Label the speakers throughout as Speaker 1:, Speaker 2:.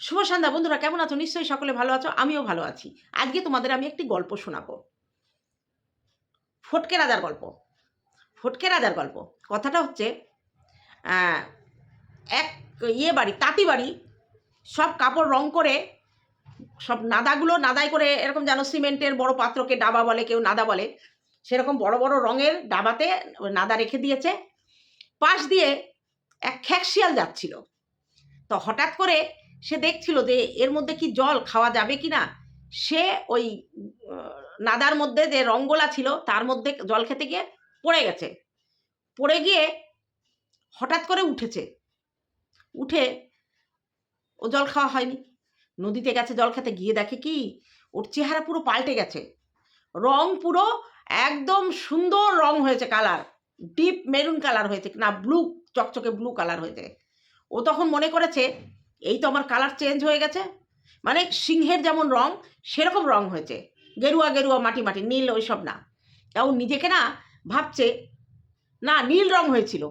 Speaker 1: শুভ সন্ধ্যা, বন্ধুরা কেমন আছো? নিশ্চয়ই সকলে ভালো আছো, আমিও ভালো আছি। আজকে তোমাদের আমি একটি গল্প শোনাবো। ফটকে রাজার গল্প। ফটকে রাজার গল্প। কথাটা হচ্ছে এক ইয়ে বাড়ি, তাঁতি বাড়ি, সব কাপড় রং করে, সব নাদাগুলো নাদাই করে এরকম যেন সিমেন্টের বড় পাত্রকে ডাবা বলে, কেউ নাদা বলে, সেরকম বড় বড় রঙের ডাবাতে নাদা রেখে দিয়েছে। পাশ দিয়ে এক খ্যাকশিয়াল যাচ্ছিল। তো হঠাৎ করে সে দেখছিল যে এর মধ্যে কি জল খাওয়া যাবে কি না সে ওই নাদার মধ্যে যে রঙ্গোলা ছিল তার মধ্যে জল খেতে গিয়ে পড়ে গেছে। পড়ে গিয়ে হঠাৎ করে উঠেছে। উঠে ও জল খাওয়া হয়নি। নদীতে গেছে জল খেতে, গিয়ে দেখে কি, ওর চেহারা পুরো পাল্টে গেছে। রং পুরো একদম সুন্দর রং হয়েছে কালার, ডিপ মেরুন কালার হয়েছে, না ব্লু, চকচকে ব্লু কালার হয়েছে। ও তখন মনে করেছে এই তো আমার কালার চেঞ্জ হয়ে গেছে। মানে সিংহের যেমন রং, সেরকম রং হয়েছে। গেরুয়া গেরুয়া, মাটি মাটি, নীল ওইসব না। ও নিজেকে না ভাবছে, না নীল রং হয়েছিল।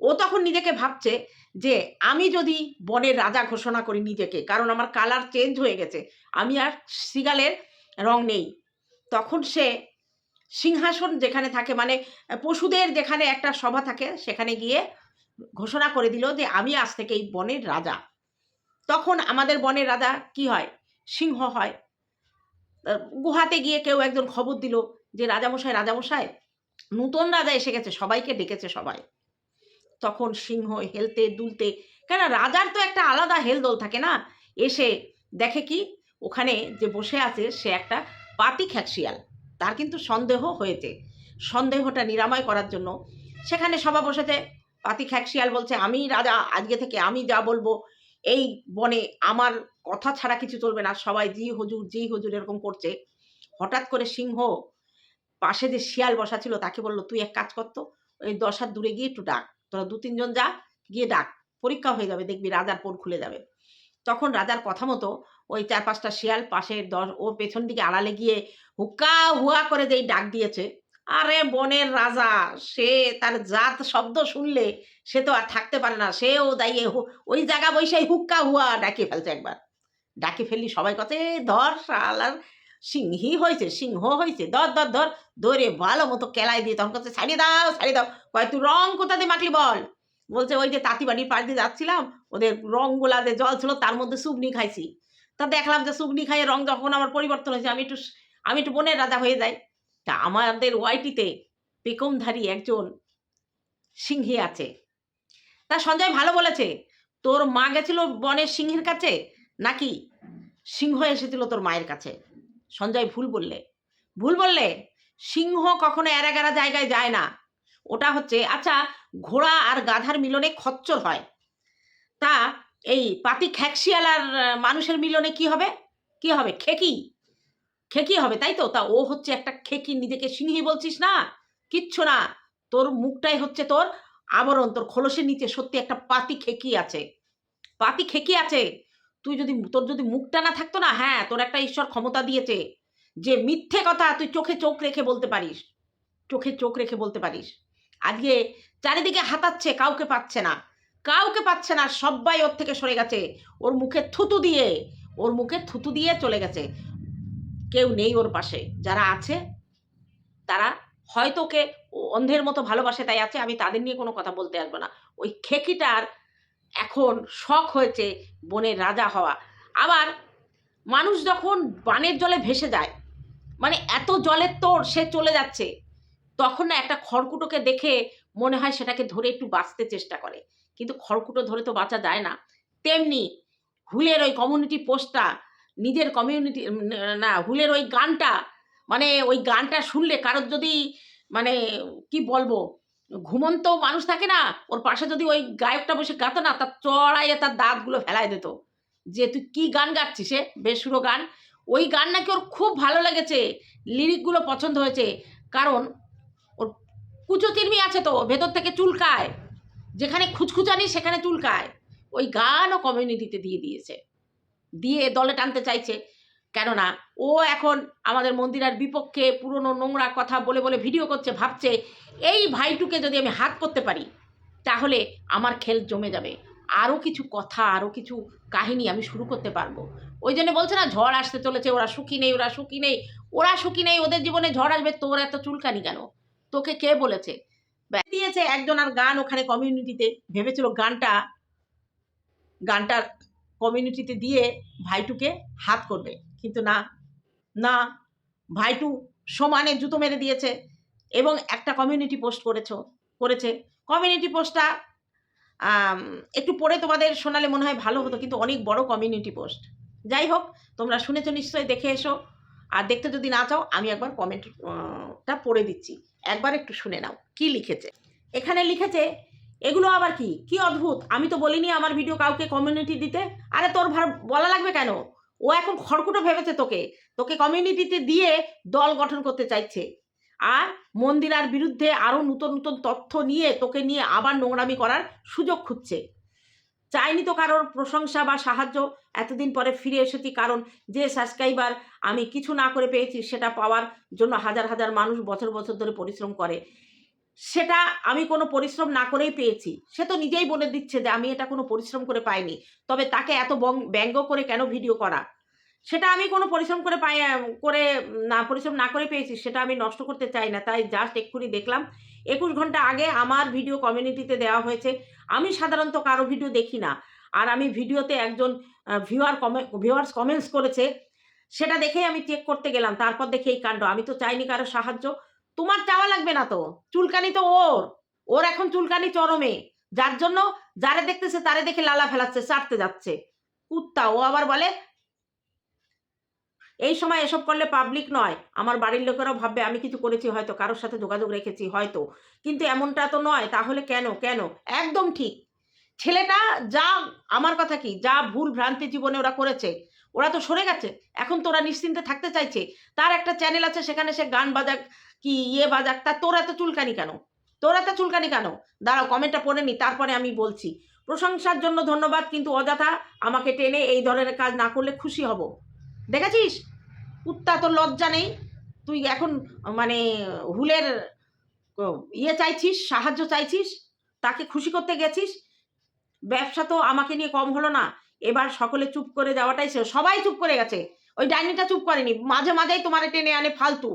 Speaker 1: ও তখন নিজেকে ভাবছে যে আমি যদি বনের রাজা ঘোষণা করি নিজেকে, কারণ আমার কালার চেঞ্জ হয়ে গেছে, আমি আর সিগালের রং নেই। তখন সে সিংহাসন যেখানে থাকে মানে পশুদের যেখানে একটা সভা থাকে, সেখানে গিয়ে ঘোষণা করে দিল যে আমি আজ থেকে এই বনের রাজা। তখন আমাদের বনের রাজা কি হয়? সিংহ হয়। গুহাতে গিয়ে কেউ একজন খবর দিল যে রাজামশাই রাজামশাই, নূতন রাজা এসে গেছে, সবাইকে ডেকেছে সবাই। তখন সিংহ হেলতে দুলতে, কেন রাজার তো একটা আলাদা হেলদোল থাকে না? এসে দেখে কি, ওখানে যে বসে আছে, সে একটা পাতি খ্যাকশিয়াল তার কিন্তু সন্দেহ হয়েছে। সন্দেহটা নিরাময় করার জন্য সেখানে সভা বসেছে। পাতি খ্যাকশিয়াল বলছে, আমি রাজা, আজকে থেকে আমি যা বলব এই বনে আমার কথা ছাড়া কিছু চলবে না। সবাই জি হুজুর জি হজুর এরকম করছে, হঠাৎ করে সিংহ পাশে যে শিয়াল বসা ছিল, তাকে বলল, তুই এক কাজ করতো ওই দশ হাত দূরে গিয়ে একটু ডাক। তোরা দু, তিনজন যা, গিয়ে ডাক। পরীক্ষা হয়ে যাবে, দেখবি রাজার পোল খুলে যাবে। তখন রাজার কথা মতো ওই চার পাঁচটা শিয়াল পাশে দশ, ওর পেছন দিকে আড়ালে গিয়ে হুক্কা হুয়া করে যেই ডাক দিয়েছে আরে বনের রাজা, সে তার জাত শব্দ শুনলে সে তো আর থাকতে পারে না। সেও দাঁড়িয়ে হু- ওই জায়গা বসে হুক্কা হুয়া ডাকে ফেলছে একবার। ডাকে ফেললি সবাই কথা "এ ধর শালার সিংহি হয়েছে, সিংহ হয়েছে, ধর ধর ধর ধরে ভালো মতো কেলাই দিয়ে তখন কাছে, ছাড়িয়ে দাও ছাড়িয়ে দাও। কয় তুই রং কোথা দিয়ে মাখলি বল? বলছে, ওই যে তাঁতি বাড়ির পাশ দিয়ে যাচ্ছিলাম, ওদের রংগুলা যে জল ছিল তার মধ্যে সুগনি খাইছি। তা দেখলাম যে সুগনি খাইয়ে রং যখন আমার পরিবর্তন হয়েছে, আমি একটু আমি একটু বনের রাজা হয়ে যাই। তা আমাদের ওয়াইটিতে পেকমধারী একজন সিংহী আছে। তা সঞ্জয় ভালো বলেছে, তোর মা গেছিল বনের সিংহের কাছে নাকি সিংহ এসেছিল তোর মায়ের কাছে? সঞ্জয় ভুল বললে। ভুল বললে, সিংহ কখনো এরাগারা জায়গায় যায় না। ওটা হচ্ছে আচ্ছা ঘোড়া আর গাধার মিলনে খচ্চর হয়। তা এই পাতি খ্যাকশিয়াল আর মানুষের মিলনে কি হবে? কি হবে? খেকি? খেকি হবে, তাই তো? তা ও হচ্ছে একটা খেকি, নিজেকে সিংহী বলছিস না? কিচ্ছু না। তোর মুখটাই হচ্ছে তোর আবরণ, তোর খোলসের নিচে সত্যি একটা পাতি খেকি আছে। পাতি খেকি আছে। তুই যদি, তোর যদি মুখটা না থাকতো না হ্যাঁ তোর একটা ঈশ্বর ক্ষমতা দিয়েছে। যে মিথ্যে কথা তুই চোখে চোখ রেখে বলতে পারিস। চোখে চোখ রেখে বলতে পারিস। আজকে চারিদিকে হাতাচ্ছে, কাউকে পাচ্ছে না। কাউকে পাচ্ছে না সবাই ওর থেকে সরে গেছে। ওর মুখে থুতু দিয়ে, ওর মুখে থুতু দিয়ে চলে গেছে। কেউ নেই ওর পাশে। যারা আছে, তারা হয়তো ওকে অন্ধের মতো ভালোবাসে, তাই আছে, আমি তাদের নিয়ে কোনো কথা বলতে আসব না। ওই খেকিটার এখন শখ হয়েছে বনের রাজা হওয়া। আবার মানুষ যখন বানের জলে ভেসে যায় মানে এত জলের তোর সে চলে যাচ্ছে, তখন না একটা খড়কুটোকে দেখে মনে হয় সেটাকে ধরে একটু বাঁচতে চেষ্টা করে। কিন্তু খড়কুটো ধরে তো বাঁচা যায় না। তেমনি হুলের ওই কমিউনিটি পোস্টটা নিজের কমিউনিটি না হুলের ওই গানটা মানে ওই গানটা শুনলে কারোর যদি মানে কি বলব, ঘুমন্ত মানুষ থাকে না, ওর পাশে যদি ওই গায়কটা বসে গাতো না, তার চড়াইয়ে তার দাঁতগুলো ফেলায় দিত। যে তুই কি গান গাচ্ছিস সে বেসুরো গান? ওই গান নাকি ওর খুব ভালো লেগেছে লিরিকগুলো পছন্দ হয়েছে। কারণ ওর কুচো চির্মি আছে তো, ভেতর থেকে চুলকায়। যেখানে খুচখুচানি, সেখানে চুলকায়। ওই গানও কমিউনিটিতে দিয়ে দিয়েছে। দিয়ে দলে টানতে চাইছে। কেননা ও এখন আমাদের মন্দিরার বিপক্ষে পুরনো নোংরা কথা বলে বলে ভিডিও করছে, ভাবছে, এই ভাইটুকে যদি আমি হাত করতে পারি, তাহলে আমার খেল জমে যাবে। আরও কিছু কথা আরও কিছু কাহিনী আমি শুরু করতে পারব। ওই জন্য বলছে না, ঝড় আসতে চলেছে, ওরা সুখী নেই, ওরা সুখী নেই, ওরা সুখী নেই, ওদের জীবনে ঝড় আসবে, তোর এত চুলকানি কেন? তোকে কে বলেছে? দিয়েছে একজন আর গান ওখানে কমিউনিটিতে ভেবেছিল গানটা, গানটার কমিউনিটিতে দিয়ে ভাইটুকে হাত করবে। কিন্তু না না, ভাইটু সমানে জুতো মেরে দিয়েছে এবং একটা কমিউনিটি পোস্ট করেছ, করেছে। কমিউনিটি পোস্টটা একটু পরে তোমাদের শোনালে মনে হয় ভালো হতো, কিন্তু অনেক বড় কমিউনিটি পোস্ট যাই হোক, তোমরা শুনেছো, নিশ্চয়ই দেখে এসো। আর দেখতে যদি না চাও, আমি একবার কমেন্টটা পড়ে দিচ্ছি। একবার একটু শুনে নাও। কি লিখেছে? এখানে লিখেছে এগুলো আবার কি? কি অদ্ভুত? আমি তো বলিনি আমার ভিডিও কাউকে কমিউনিটি দিতে। আরে তোর ভার- বলা লাগবে কেন? ও এখন খড়কুটো ভেবেছে তোকে। তোকে কমিউনিটিতে দিয়ে দল গঠন করতে চাইছে। আর মন্দিরার বিরুদ্ধে আরও নতুন নতুন তথ্য নিয়ে তোকে নিয়ে আবার নোংরামি করার সুযোগ খুঁজছে। চাইনি তো কারোর প্রশংসা বা সাহায্য। এতদিন পরে ফিরে এসেছি কারণ যে সাবস্ক্রাইবার আমি কিছু না করে পেয়েছি, সেটা পাওয়ার জন্য হাজার হাজার মানুষ বছর বছর ধরে পরিশ্রম করে। সেটা আমি কোনো পরিশ্রম না করেই পেয়েছি। সে তো নিজেই বলে দিচ্ছে যে, আমি এটা কোনো পরিশ্রম করে পাইনি। তবে তাকে এত ব্যঙ্গ করে কেন ভিডিও করা? সেটা আমি কোনো পরিশ্রম করে পাই করে না, পরিশ্রম না করে পেয়েছি, সেটা আমি নষ্ট করতে চাই না। তাই জাস্ট এক্ষুনি দেখলাম, একুশ ঘণ্টা আগে আমার ভিডিও কমিউনিটিতে দেওয়া হয়েছে। আমি সাধারণত কারও ভিডিও দেখি না। আর আমি ভিডিওতে একজন ভিউয়ার কমে ভিউয়ার্স কমেন্টস করেছে। সেটা দেখেই আমি চেক করতে গেলাম। তারপর দেখে এই কাণ্ড। আমি তো চাইনি কারও সাহায্য। তোমার চাওয়া লাগবে না তো। চুলকানি তো ওর। ওর এখন চুলকানি চরমে। যার জন্য যারে দেখতেছে তারে দেখে লালা ফেলাচ্ছে চাটতে যাচ্ছে। কুত্তা, ও আবার বলে, এই সময় এসব করলে পাবলিক নয়। আমার বাড়ির লোকেরাও ভাববে আমি কিছু করেছি হয়তো, কারোর সাথে যোগাযোগ রেখেছি হয়তো। কিন্তু এমনটা তো নয়। তাহলে কেন? কেন? একদম ঠিক। ছেলেটা যা, আমার কথা কি? যা ভুল ভ্রান্তি জীবনে ওরা করেছে, ওরা তো সরে গেছে। এখন তোরা নিশ্চিন্তে থাকতে চাইছে। তার একটা চ্যানেল আছে, সেখানে সে গান বাজাক কি ইয়ে বাজাক তা তোর এত চুলকানি কেন? তোর এত চুলকানি কেন? দাঁড়াও কমেন্টটা পড়ে নি, তারপরে আমি বলছি। প্রশংসার জন্য ধন্যবাদ, কিন্তু অযথা আমাকে টেনে এই ধরনের কাজ না করলে খুশি হব। দেখেছিস? কুত্তা তোর লজ্জা নেই। তুই এখন মানে হুলের ইয়ে চাইছিস, সাহায্য চাইছিস, তাকে খুশি করতে গেছিস? ব্যবসা তো আমাকে নিয়ে কম হলো না। এবার সকলে চুপ করে যাওয়াটাই সবাই চুপ করে গেছে। ওই ডাইনিটা চুপ করেনি। মাঝে মাঝেই তোমার টেনে আনে ফালতু।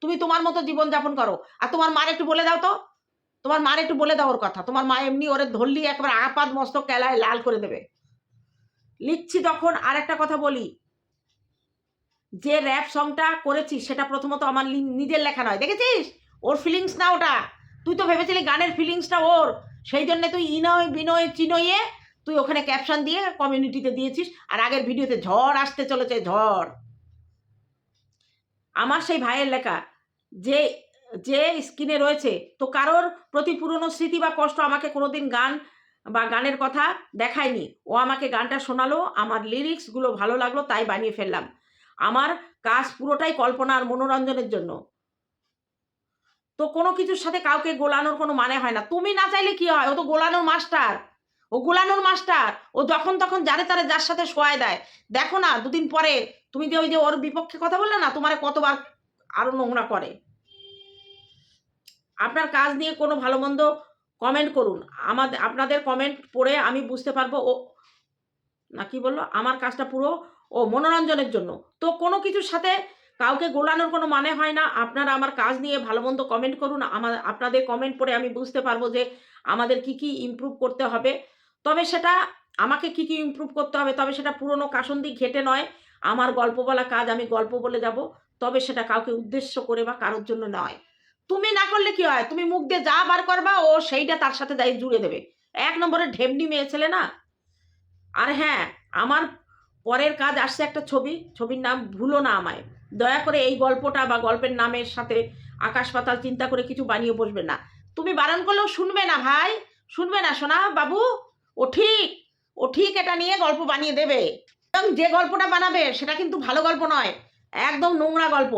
Speaker 1: তুমি তোমার মতো জীবন যাপন করো। আর তোমার মার একটু বলে দাও তো। তোমার মার একটু বলে দাও ওর কথা। তোমার মা এমনি ওরে ধরলি, একবার আপাত মস্তক কেলায় লাল করে দেবে। লিখছি তখন আর একটা কথা বলি। যে র্যাপ সংটা করেছিস, সেটা প্রথমত আমার নিজের লেখা নয়। দেখেছিস? ওর ফিলিংস না ওটা। তুই তো ভেবেছিলি গানের ফিলিংসটা ওর। সেই জন্য তুই ইনয়, বিনয়, চিনয়ে তুই ওখানে ক্যাপশন দিয়ে কমিউনিটিতে দিয়েছিস। আর আগের ভিডিওতে ঝড় আসতে চলেছে, ঝড়। আমার সেই ভাইয়ের লেখা, যে যে স্ক্রিনে রয়েছে, তো কারোর প্রতি পুরনো স্মৃতি বা কষ্ট আমাকে কোনোদিন গান বা গানের কথা দেখায়নি। ও আমাকে গানটা শোনালো, আমার লিরিক্সগুলো ভালো লাগল, তাই বানিয়ে ফেললাম। আমার কাজ পুরোটাই কল্পনা আর মনোরঞ্জনের জন্য। তো কোনো কিছুর সাথে কাউকে গোলানোর কোনো মানে হয় না। তুমি না চাইলে কি হয়? ও তো গোলানোর মাস্টার। ও গোলানোর মাস্টার। ও যখন তখন যারে তারে যার সাথে শোয়ায় দেয়। দেখো না, দুদিন পরে তুমি যে ওই যে ওর বিপক্ষে কথা বললে না, তোমারে কতবার আরও নোংরা করে। আপনার কাজ নিয়ে কোনো ভালো মন্দ কমেন্ট করুন। আমাদের আপনাদের কমেন্ট পড়ে আমি বুঝতে পারব ও, না কি বলল? আমার কাজটা পুরো ও মনোরঞ্জনের জন্য। তো কোনো কিছুর সাথে কাউকে গোলানোর কোনো মানে হয় না। আপনারা আমার কাজ নিয়ে ভালো মন্দ কমেন্ট করুন। আমার আপনাদের কমেন্ট পড়ে আমি বুঝতে পারব যে আমাদের কি কি ইমপ্রুভ করতে হবে। তবে সেটা আমাকে কি কি ইমপ্রুভ করতে হবে? তবে সেটা পুরনো কাসন্দি ঘেটে নয়। আমার গল্প বলা কাজ, আমি গল্প বলে যাব, তবে সেটা কাউকে উদ্দেশ্য করে বা কারোর জন্য নয়। তুমি না করলে কি হয়? তুমি মুখ দিয়ে যা বার করবা, ও সেইটা তার সাথে যাই জুড়ে দেবে। এক নম্বরে ঢেমনি মেয়ে ছেলে না? আর হ্যাঁ আমার পরের কাজ আসছে একটা ছবি, ছবির নাম ভুলো না আমায়। দয়া করে এই গল্পটা বা গল্পের নামের সাথে আকাশ পাতাল চিন্তা করে কিছু বানিয়ে বসবে না। তুমি বারণ করলেও শুনবে না ভাই, শুনবে না শোনা বাবু। ও ঠিক ও ঠিক এটা নিয়ে গল্প বানিয়ে দেবে। যে গল্পটা বানাবে, সেটা কিন্তু ভালো গল্প নয়। একদম নোংরা গল্প।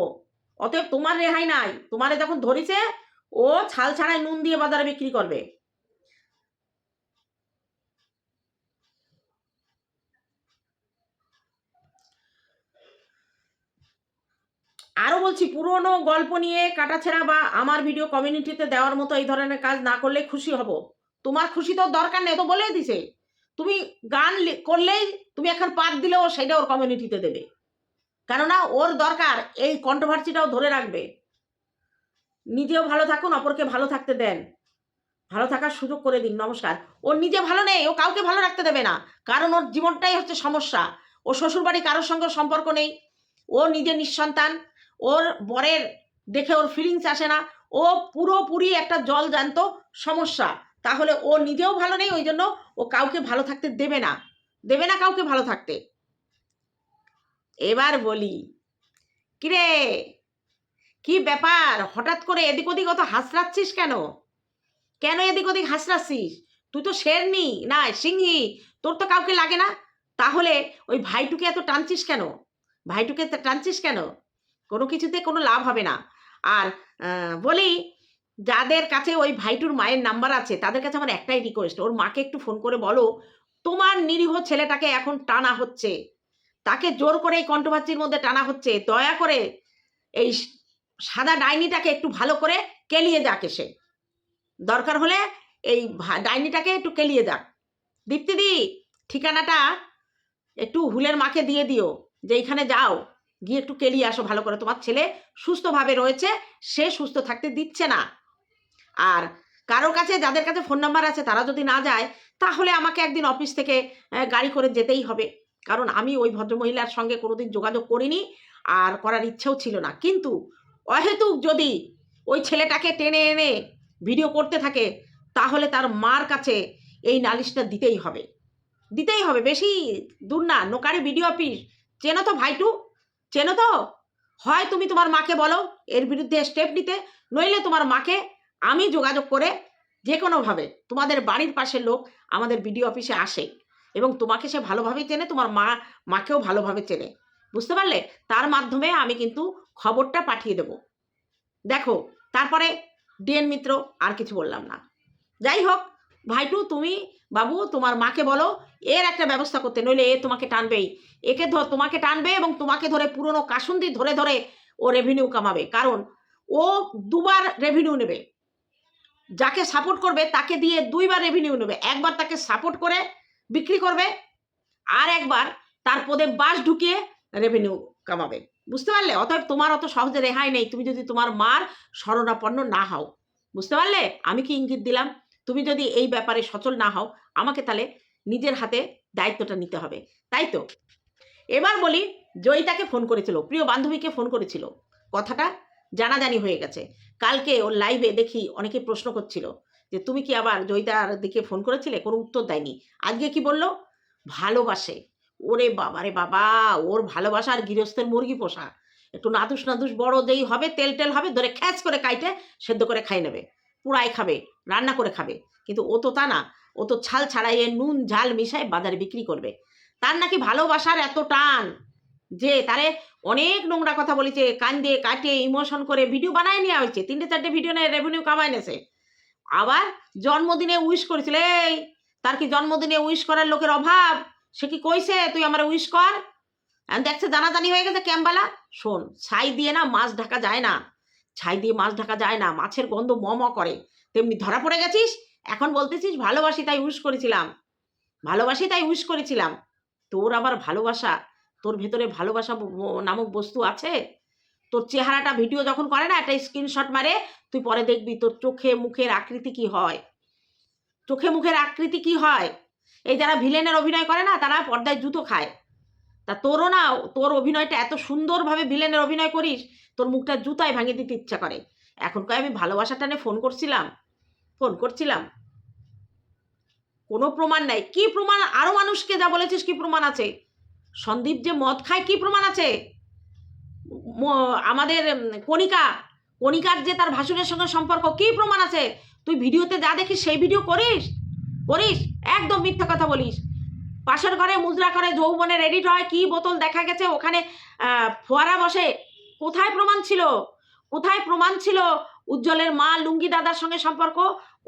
Speaker 1: অতএব তোমার রেহাই নাই। তোমারে যখন ধরেছে, ও ছাল ছাড়াই নুন দিয়ে বাজারে বিক্রি করবে। আরও বলছি, পুরনো গল্প নিয়ে কাটাছেড়া বা আমার ভিডিও কমিউনিটিতে দেওয়ার মতো এই ধরনের কাজ না করলে খুশি হব। তোমার খুশি তো দরকার নেই তো বলেই দিছে। তুমি গান করলেই তুমি এখন পাত দিলেও সেটা ওর কমিউনিটিতে দেবে। কেননা ওর দরকার এই কন্ট্রোভার্সিটাও ধরে রাখবে। নিজেও ভালো থাকুন, অপরকে ভালো থাকতে দেন। ভালো থাকার সুযোগ করে দিন, নমস্কার। ও নিজে ভালো নেই, ও কাউকে ভালো রাখতে দেবে না। কারণ ওর জীবনটাই হচ্ছে সমস্যা। ও শ্বশুরবাড়ি কারোর সঙ্গে সম্পর্ক নেই। ও নিজে নিঃসন্তান। ওর বরের দেখে ওর ফিলিংস আসে না। ও পুরোপুরি একটা জল জানত সমস্যা। তাহলে ও নিজেও ভালো নেই, ওই জন্য ও কাউকে ভালো থাকতে দেবে না। দেবে না কাউকে ভালো থাকতে। এবার বলি, কিরে, কি ব্যাপার? হঠাৎ করে এদিক ওদিক অত হাসরাচ্ছিস কেন? কেন এদিক ওদিক হাসরাচ্ছিস? তুই তো শেরনি, না, সিংহি, তোর তো কাউকে লাগে না? তাহলে ওই ভাইটুকে এত টানছিস কেন? ভাইটুকে টানছিস কেন? কোনো কিছুতে কোনো লাভ হবে না। আর বলি যাদের কাছে ওই ভাইটুর মায়ের নাম্বার আছে, তাদের কাছে আমার একটাই রিকোয়েস্ট ওর মাকে একটু ফোন করে বলো, তোমার নিরীহ ছেলেটাকে এখন টানা হচ্ছে। তাকে জোর করে এই কন্ট্রোভার্সির মধ্যে টানা হচ্ছে। দয়া করে এই সাদা ডাইনিটাকে একটু ভালো করে কেলিয়ে যাক এসে। দরকার হলে এই ডাইনিটাকে একটু কেলিয়ে যাক। দীপ্তিদি ঠিকানাটা একটু হুলের মাকে দিয়ে দিও, যে এইখানে যাও, গিয়ে একটু কেলিয়ে আসো ভালো করে। তোমার ছেলে সুস্থভাবে রয়েছে, সে সুস্থ থাকতে দিচ্ছে না। আর কারোর কাছে যাদের কাছে ফোন নাম্বার আছে তারা যদি না যায়, তাহলে আমাকে একদিন অফিস থেকে গাড়ি করে যেতেই হবে। কারণ আমি ওই ভদ্রমহিলার সঙ্গে কোনোদিন যোগাযোগ করিনি আর করার ইচ্ছেও ছিল না। কিন্তু অহেতুক যদি ওই ছেলেটাকে টেনে এনে ভিডিও করতে থাকে, তাহলে তার মার কাছে এই নালিশটা দিতেই হবে। দিতেই হবে। বেশি দূর না। নোকারি ভিডিও অফিস চেনো তো ভাইটু? চেনো তো? হয় তুমি তোমার মাকে বলো, এর বিরুদ্ধে স্টেপ নিতে, নইলে তোমার মাকে আমি যোগাযোগ করে যে কোনোভাবে তোমাদের বাড়ির পাশের লোক আমাদের বিডিও অফিসে আসে এবং তোমাকে সে ভালোভাবেই চেনে, তোমার মা, মাকেও ভালোভাবে চেনে। বুঝতে পারলে? তার মাধ্যমে আমি কিন্তু খবরটা পাঠিয়ে দেব। দেখো, তারপরে ডিএন মিত্র, আর কিছু বললাম না। যাই হোক, ভাইটু, তুমি, বাবু, তোমার মাকে বলো, এর একটা ব্যবস্থা করতে, নইলে এ তোমাকে টানবেই। একে ধর তোমাকে টানবে এবং তোমাকে ধরে পুরনো কাসুন্দি ধরে ধরে ও রেভিনিউ কামাবে। কারণ ও দুবার রেভিনিউ নেবে। যাকে সাপোর্ট করবে, তাকে দিয়ে দুইবার রেভিনিউ নেবে। একবার তাকে সাপোর্ট করে বিক্রি করবে, আর একবার তার পদে বাস ঢুকিয়ে রেভিনিউ কামাবে। বুঝতে পারলে? অতএব তোমার অত সহজে রেহাই নেই। তুমি যদি তোমার মার শরণাপন্ন না হও। বুঝতে পারলে? আমি কি ইঙ্গিত দিলাম? তুমি যদি এই ব্যাপারে সচল না হও, আমাকে তাহলে নিজের হাতে দায়িত্বটা নিতে হবে। তাই তো? এবার বলি, জয়িতাকে ফোন করেছিল। প্রিয় বান্ধবীকে ফোন করেছিল। কথাটা জানাজানি হয়ে গেছে। কালকে ওর লাইভে দেখি অনেকে প্রশ্ন করছিল যে, তুমি কি আবার জয়িতার দিকে ফোন করেছিলে? কোনো উত্তর দেয়নি। আজকে কি বলল? ভালোবাসে। ওরে বাবা রে বাবা, ওর ভালোবাসা আর গৃহস্থের মুরগি পোষা। একটু নাদুস নাদুস বড় যেই হবে, তেল টেল হবে, ধরে খ্যাচ করে কাইটে, সেদ্ধ করে খাই নেবে। পুড়ায় খাবে, রান্না করে খাবে। কিন্তু ও তো তা না, ও তো ছাল ছাড়াইয়ে নুন, ঝাল মিশায় বাজারে বিক্রি করবে। তার নাকি ভালোবাসার এত টান। যে তারে অনেক নোংরা কথা বলেছে, কান্দে, কাটে ইমোশন করে ভিডিও বানায় নেওয়া হয়েছে। তিনটে চারটে ভিডিও নিয়ে রেভিনিউ কামায় নেছে। আবার জন্মদিনে উইশ করেছিল, এই, তার কি জন্মদিনে উইশ করার লোকের অভাব? সে কি কইছে, তুই আমার উইশ কর? দেখছে জানাজানি হয়ে গেছে ক্যাম্বালা। শোন, ছাই দিয়ে না মাছ ঢাকা যায় না। ছাই দিয়ে মাছ ঢাকা যায় না, মাছের গন্ধ ম ম করে। তেমনি ধরা পড়ে গেছিস? এখন বলতেছিস, ভালোবাসি তাই উইশ করেছিলাম। ভালোবাসি তাই উইশ করেছিলাম। তোর আবার ভালোবাসা তোর ভেতরে ভালোবাসা নামক বস্তু আছে? তোর চেহারাটা ভিডিও যখন করে না, একটা স্ক্রিনশট মারে, তুই পরে দেখবি তোর চোখে মুখের আকৃতি কি হয়? চোখে মুখের আকৃতি কি হয়? এই যারা ভিলেনের অভিনয় করে না, তারা পর্দায় জুতো খায়। তা তোরও না, তোর অভিনয়টা এত সুন্দরভাবে ভিলেনের অভিনয় করিস, তোর মুখটা জুতায় ভাঙিয়ে দিতে ইচ্ছা করে। এখন কয় আমি ভালোবাসা টানে ফোন করছিলাম ফোন করছিলাম। কোনো প্রমাণ নাই। কি প্রমাণ? আরও মানুষকে যা বলেছিস কি প্রমাণ আছে? সন্দীপ যে মদ খায়, কি প্রমাণ আছে? আমাদের কণিকা, কণিকার যে তার ভাসুরের সঙ্গে সম্পর্ক, কি প্রমাণ আছে? তুই ভিডিওতে যা দেখিস, সেই ভিডিও করিস? করিস? একদম মিথ্যা কথা বলিস। পাশের ঘরে মুদ্রা করে যৌবনের এডিট হয়, কি বোতল দেখা গেছে, ওখানে ফোয়ারা বসে। কোথায় প্রমাণ ছিল? কোথায় প্রমাণ ছিল উজ্জ্বলের মা লুঙ্গি দাদার সঙ্গে সম্পর্ক?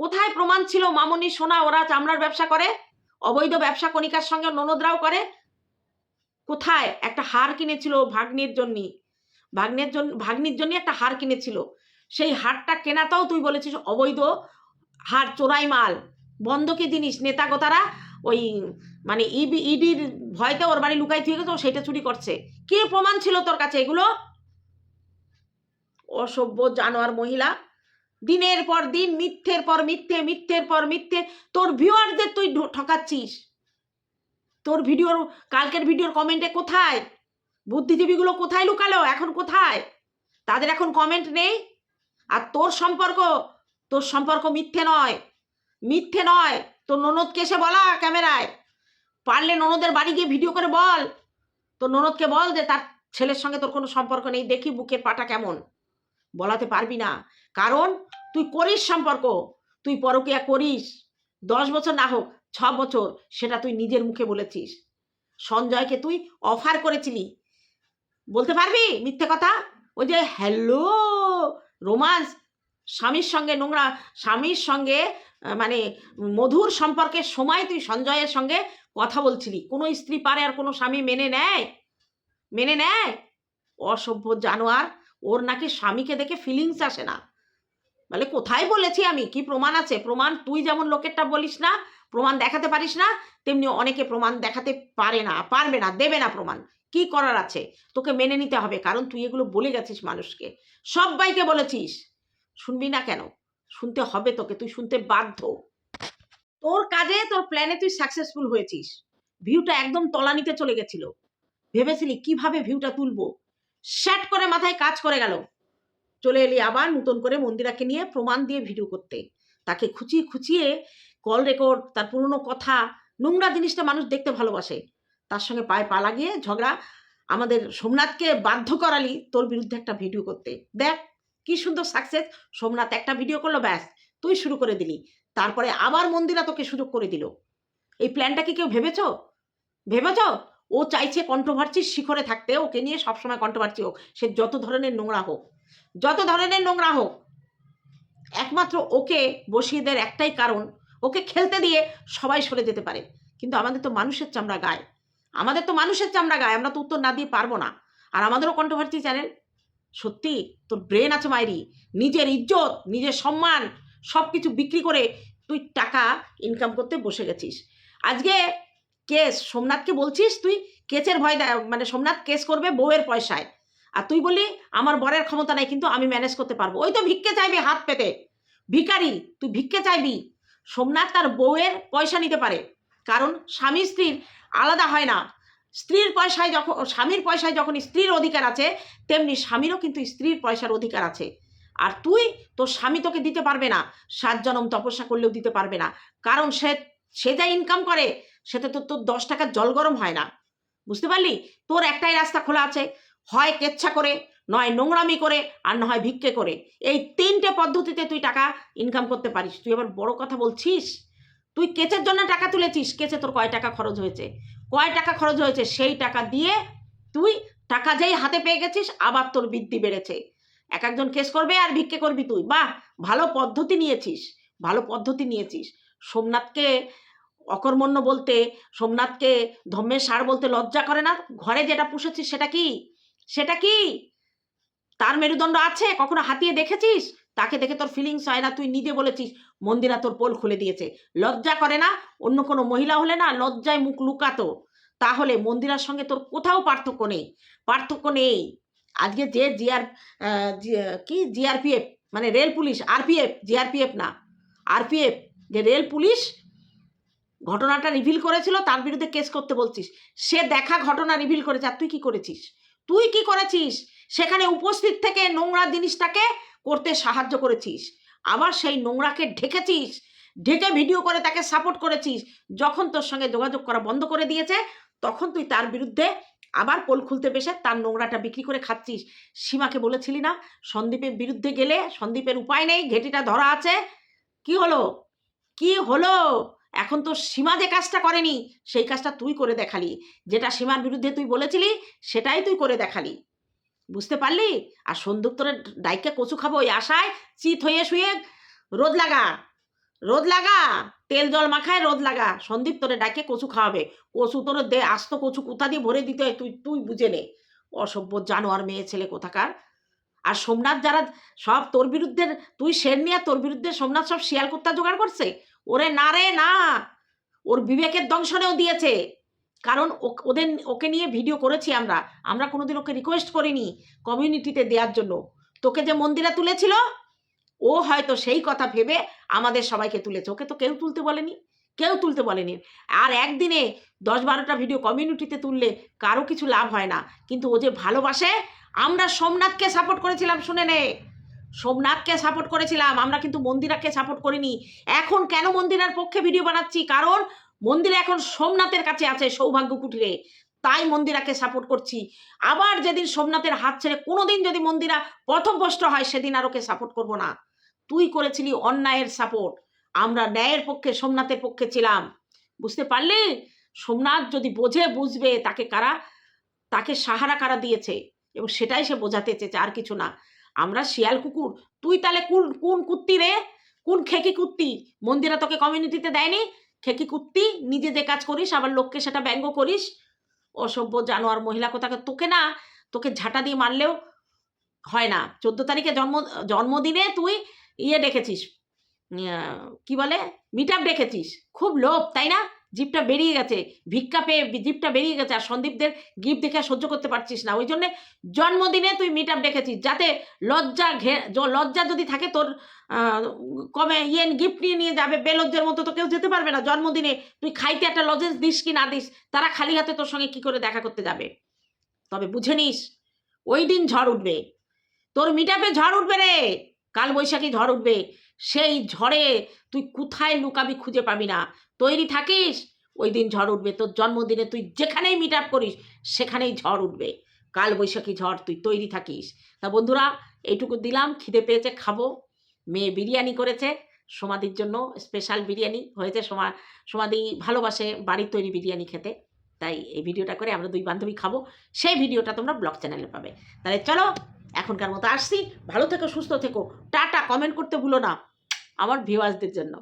Speaker 1: কোথায় প্রমাণ ছিল মামনি, সোনা, ওরা চামড়ার ব্যবসা করে? অবৈধ ব্যবসা কণিকার সঙ্গে ননদরাও করে? কোথায়? একটা হার কিনেছিল ভাগ্নির জন্য। ভাগ্নের জন্য ভাগ্নির জন্য একটা হার কিনেছিল। সেই হারটা কেনাটাও তুই বলেছিস অবৈধ হার, চোরাই মাল। বন্ধকি জিনিস? নেতাগোতারা ওই মানে ইবি, ইডির ভয়তে ওর বাড়ি লুকাই থেকে গেছে, ও সেটা চুরি করছে। কি প্রমাণ ছিল তোর কাছে এগুলো? অসভ্য জানোয়ার মহিলা। দিনের পর দিন, মিথ্যের পর মিথ্যে, মিথ্যের পর মিথ্যে। তোর ভিউয়ারদের তুই ঠকাচ্ছিস। তোর ভিডিওর, কালকের ভিডিওর কমেন্টে কোথায়? বুদ্ধিজীবীগুলো কোথায় লুকালো? এখন কোথায়? তাদের এখন কমেন্ট নেই? আর তোর সম্পর্ক তোর সম্পর্ক মিথ্যে নয়। মিথ্যে নয়। তোর ননদকে এসে বলা ক্যামেরায়। পারলে ননদের বাড়ি গিয়ে ভিডিও করে বল। তোর ননদকে বল যে তার ছেলের সঙ্গে তোর কোনো সম্পর্ক নেই। দেখি বুকের পাটা কেমন। বলাতে পারবি না। কারণ তুই করিস সম্পর্ক। তুই পরকিয়া করিস। দশ বছর না হোক ছ বছর সেটা তুই নিজের মুখে বলেছিস। সঞ্জয়কে তুই অফার করেছিলি। বলতে পারবি মিথ্যে কথা? ওই যে হ্যালো রোমান্স স্বামীর সঙ্গে নোংরা, স্বামীর সঙ্গে মানে মধুর সম্পর্কের সময় তুই সঞ্জয়ের সঙ্গে কথা বলছিলি। কোনো স্ত্রী পারে আর কোনো স্বামী মেনে নেয়? মেনে নেয়? অসভ্য জানোয়ার, ওর নাকি স্বামীকে দেখে ফিলিংস আসে না। বলে, কোথায় বলেছি আমি? কি প্রমাণ আছে? প্রমাণ তুই যেমন লোকেরটা বলিস না প্রমাণ দেখাতে পারিস না, তেমনি অনেকে প্রমাণ দেখাতে পারে না, পারবে না, দেবে না প্রমাণ। কি করার আছে? তোকে মেনে নিতে হবে, কারণ তুই এগুলো বলে গেছিস মানুষকে। সবাইকে বলেছিস, শুনবি না কেন? শুনতে হবে তোকে, তুই শুনতে বাধ্য। তোর কাজে, তোর প্ল্যানে তুই সাকসেসফুল হয়েছিস। ভিউটা একদম তলানিতে চলে গেছিল। ভেবেছিলি, কীভাবে ভিউটা তুলবো? শ্যাট করে মাথায় কাজ করে গেল। চলে এলি আবার নতুন করে মন্দিরাকে নিয়ে প্রমাণ দিয়ে ভিডিও করতে। তাকে খুচিয়ে খুচিয়ে কল রেকর্ড তার পুরনো কথা, নোংরা জিনিসটা মানুষ দেখতে ভালোবাসে। তার সঙ্গে পায়ে পা লাগিয়ে ঝগড়া। আমাদের সোমনাথকে বাধ্য করালি তোর বিরুদ্ধে একটা ভিডিও করতে। দেখ, কি সুন্দর সাকসেস সোমনাথ একটা ভিডিও করল, ব্যাস, তুই শুরু করে দিলি। তারপরে আবার মন্দিরা তোকে সুযোগ করে দিল। এই প্ল্যানটা কি কেউ ভেবেছ? ভেবেছ? ও চাইছে কন্ট্রোভার্সির শিখরে থাকতে, ওকে নিয়ে সবসময় কন্ট্রোভার্সি হোক। সে যত ধরনের নোংরা হোক, যত ধরনের নোংরা হোক, একমাত্র ওকে বসিয়ে দেওয়ার একটাই কারণ ওকে খেলতে দিয়ে সবাই সরে যেতে পারে। কিন্তু আমাদের তো মানুষের চামড়া গায়ে। আমাদের তো মানুষের চামড়া গায়ে, আমরা তো উত্তর না দিয়ে পারব না। আর আমাদেরও কন্ট্রোভার্সি চ্যানেল সত্যি, তোর ব্রেন আছে মাইরি। নিজের ইজ্জত, নিজের সম্মান সব কিছু বিক্রি করে তুই টাকা ইনকাম করতে বসে গেছিস। আজকে কেস, সোমনাথকে বলছিস তুই, কেসের ভয় দে- মানে সোমনাথ কেস করবে বউয়ের পয়সায়। আর তুই বলি আমার বরের ক্ষমতা নাই, কিন্তু আমি ম্যানেজ করতে পারব। ওই তো ভিক্ষে চাইবি হাত পেতে। ভিখারি, তুই ভিক্ষে চাইবি। সোমনাথ তার বউয়ের পয়সা নিতে পারে। কারণ স্বামী স্ত্রীর আলাদা হয় না। স্ত্রীর পয়সায় যখন, স্বামীর পয়সায় যখন স্ত্রীর অধিকার আছে, তেমনি স্বামীরও কিন্তু স্ত্রীর পয়সার অধিকার আছে। আর তুই, তোর স্বামী তোকে দিতে পারবে না। সাত জনম তপস্যা করলেও দিতে পারবে না। কারণ সে সে যা ইনকাম করে সেটা তো তোর দশ টাকার জল গরম হয় না। বুঝতে পারলি? তোর একটাই রাস্তা খোলা আছে। হয় কেচ্ছা করে নয় নোংরামি করে আর না হয় ভিক্ষে করে। এই তিনটে পদ্ধতিতে তুই টাকা ইনকাম করতে পারিস। তুই আবার বড় কথা বলছিস? তুই কেচের জন্য টাকা তুলেছিস? কেচে তোর কয় টাকা খরচ হয়েছে? কয় টাকা খরচ হয়েছে? সেই টাকা দিয়ে তুই টাকা যেই হাতে পেয়ে গেছিস, আবার তোর বৃদ্ধি বেড়েছে। এক একজন কেস করবে আর ভিক্ষে করবি তুই। বাহ! ভালো পদ্ধতি নিয়েছিস। ভালো পদ্ধতি নিয়েছিস। সোমনাথকে অকর্মণ্য বলতে, সোমনাথকে ধম্মের সার বলতে লজ্জা করে না? ঘরে যেটা পুষেছিস সেটা কি? সেটা কি? তার মেরুদণ্ড আছে? কখনো হাতিয়ে দেখেছিস? তাকে দেখে তোর ফিলিংস হয় না, তুই নিজে বলেছিস, মন্দিরা তোর পোল খুলে দিয়েছে। লজ্জা করে না? অন্য কোনো মহিলা হলে না লজ্জায় মুখ লুকাতো। তাহলে মন্দিরার সঙ্গে তোর কোথাও পার্থক্য নেই। পার্থক্য নেই। আজকে যে জিআর কি? জিআরপিএফ মানে রেল পুলিশ, আরপিএফ, জিআরপিএফ না, আরপিএফ, যে রেল পুলিশ ঘটনাটা রিভিল করেছিল, তার বিরুদ্ধে কেস করতে বলছিস। সে দেখা ঘটনা রিভিল করেছে, আর তুই কি করেছিস? তুই কি করেছিস? সেখানে উপস্থিত থেকে নোংরা জিনিসটাকে করতে সাহায্য করেছিস। আবার সেই নোংরাকে ঢেকেছিস, ঢেকে ভিডিও করে তাকে সাপোর্ট করেছিস। যখন তোর সঙ্গে যোগাযোগ করা বন্ধ করে দিয়েছে, তখন তুই তার বিরুদ্ধে আবার পোল খুলতে বেসে তার নোংরাটা বিক্রি করে খাচ্ছিস। সীমাকে বলেছিলি না, সন্দীপের বিরুদ্ধে গেলে সন্দীপের উপায় নেই, ঘেটিটা ধরা আছে। কি হলো? কি হলো? এখন তো সীমা যে কাজটা করেনি, সেই কাজটা তুই করে দেখালি। যেটা সীমার বিরুদ্ধে তুই বলেছিলি, সেটাই তুই করে দেখালি। বুঝতে পারলি? আর সন্দুক তোর ডাইকে কচু খাব ওই আশায়, চিত হয়ে শুয়ে রোদ লাগা রোদ লাগা, তেল জল মাখায় রোদ লাগা, সন্দীপ তোরে ডাকে কচু খাওয়াবে। কচু তোর দে, আস্ত কচু কোথা দিয়ে ভরে দিতে হয়, তুই তুই বুঝে নে। অসভ্য জানোয়ার মেয়ে, ছেলে কোথাকার? আর সোমনাথ যারা সব তোর বিরুদ্ধে, তুই শের নিয়ে তোর বিরুদ্ধে সোমনাথ সব শিয়াল কুত্তা জোগাড় করছে? ওরে না রে, না! ওর বিবেকের দংশনেও দিয়েছে। কারণ ওদের, ওকে নিয়ে ভিডিও করেছি আমরা। আমরা কোনোদিন ওকে রিকোয়েস্ট করিনি কমিউনিটিতে দেওয়ার জন্য। তোকে যে মন্দিরে তুলেছিল, ও হয়তো সেই কথা ভেবে আমাদের সবাইকে তুলেছে। ওকে তো কেউ তুলতে বলেনি। কেউ তুলতে বলেনি। আর একদিনে দশ বারোটা ভিডিও কমিউনিটিতে তুললে কারও কিছু লাভ হয় না। কিন্তু ও যে ভালোবাসে, আমরা সোমনাথকে সাপোর্ট করেছিলাম, শুনে নে। সোমনাথকে সাপোর্ট করেছিলাম, আমরা কিন্তু মন্দিরাকে সাপোর্ট করিনি। এখন কেন মন্দিরার পক্ষে ভিডিও বানাচ্ছি? কারণ মন্দিরা এখন সোমনাথের কাছে আছে সৌভাগ্য কুটিরে। তাই মন্দিরাকে সাপোর্ট করছি। আবার যেদিন সোমনাথের হাত ছেড়ে কোনোদিন যদি মন্দিরা পথভ্রষ্ট হয়, সেদিন আর ওকে সাপোর্ট করব না। তুই করেছিলি অন্যায়ের সাপোর্ট আমরা ন্যায়ের পক্ষে, সোমনাথের পক্ষে ছিলাম। বুঝতে পারলি? সোমনাথ যদি বোঝে, বুঝবে তাকে কারা, তাকে সাহারা কারা দিয়েছে। এবং সেটাই সে বোঝাতে চেয়েছে, আর কিছু না। আমরা শিয়াল কুকুর। তুই তাহলে কোন কোন কুত্তি রে? কোন খেকি কুত্তি? মন্দিরা তোকে কমিউনিটিতে দেয়নি? খেকি কুত্তি? নিজে যে কাজ করিস, আবার লোককে সেটা ব্যঙ্গ করিস? অসভ্য জানোয়ার মহিলা কোথাকে? তোকে না, তোকে ঝাঁটা দিয়ে মারলেও হয় না। চোদ্দ তারিখে জন্ম, জন্মদিনে তুই ইয়ে ডেকেছিস কি বলে? মিট আপ ডেকেছিস। খুব লোভ, তাই না? জিপটা বেরিয়ে গেছে, ভিক্ষা পেয়ে জিপটা বেরিয়ে গেছে আর সন্দীপদের গিফট দেখে সহ্য করতে পারছিস না। ওই জন্যে জন্মদিনে তুই মিট আপ ডেকেছিস যাতে লজ্জা ঘে লজ্জা যদি থাকে তোর কমে ইয়ে গিফট নিয়ে নিয়ে যাবে বেলজ্জার মতো তো কেউ যেতে পারবে না। জন্মদিনে তুই খাইতে একটা লজেন্স দিস কি না দিস, তারা খালি হাতে তোর সঙ্গে কি করে দেখা করতে যাবে? তবে বুঝে নিস, ওই দিন ঝড় উঠবে। তোর মিটাপে ঝড় উঠবে রে কাল বৈশাখী ঝড় উঠবে। সেই ঝড়ে তুই কোথায় লুকাবি খুঁজে পাবি না। তৈরি থাকিস ওই দিন ঝড় উঠবে, তোর জন্মদিনে তুই যেখানেই মিট আপ করিস, সেখানেই ঝড় উঠবে। কাল বৈশাখী ঝড়, তুই তৈরি থাকিস। তা বন্ধুরা, এইটুকু দিলাম, খিদে পেয়েছে, খাব। মেয়ে বিরিয়ানি করেছে সমাধির জন্য স্পেশাল বিরিয়ানি হয়েছে, সমা সমাধি ভালোবাসে বাড়ির তৈরি বিরিয়ানি খেতে। তাই এই ভিডিওটা করে আমরা দুই বান্ধবী খাব। সেই ভিডিওটা তোমরা ব্লগ চ্যানেলে পাবে। তাহলে চলো, এখনকার মতো আসছি। ভালো থেকো, সুস্থ থেকো। টাটা কমেন্ট করতে ভুলো না। আমার ভিউয়ার্সদের জন্য।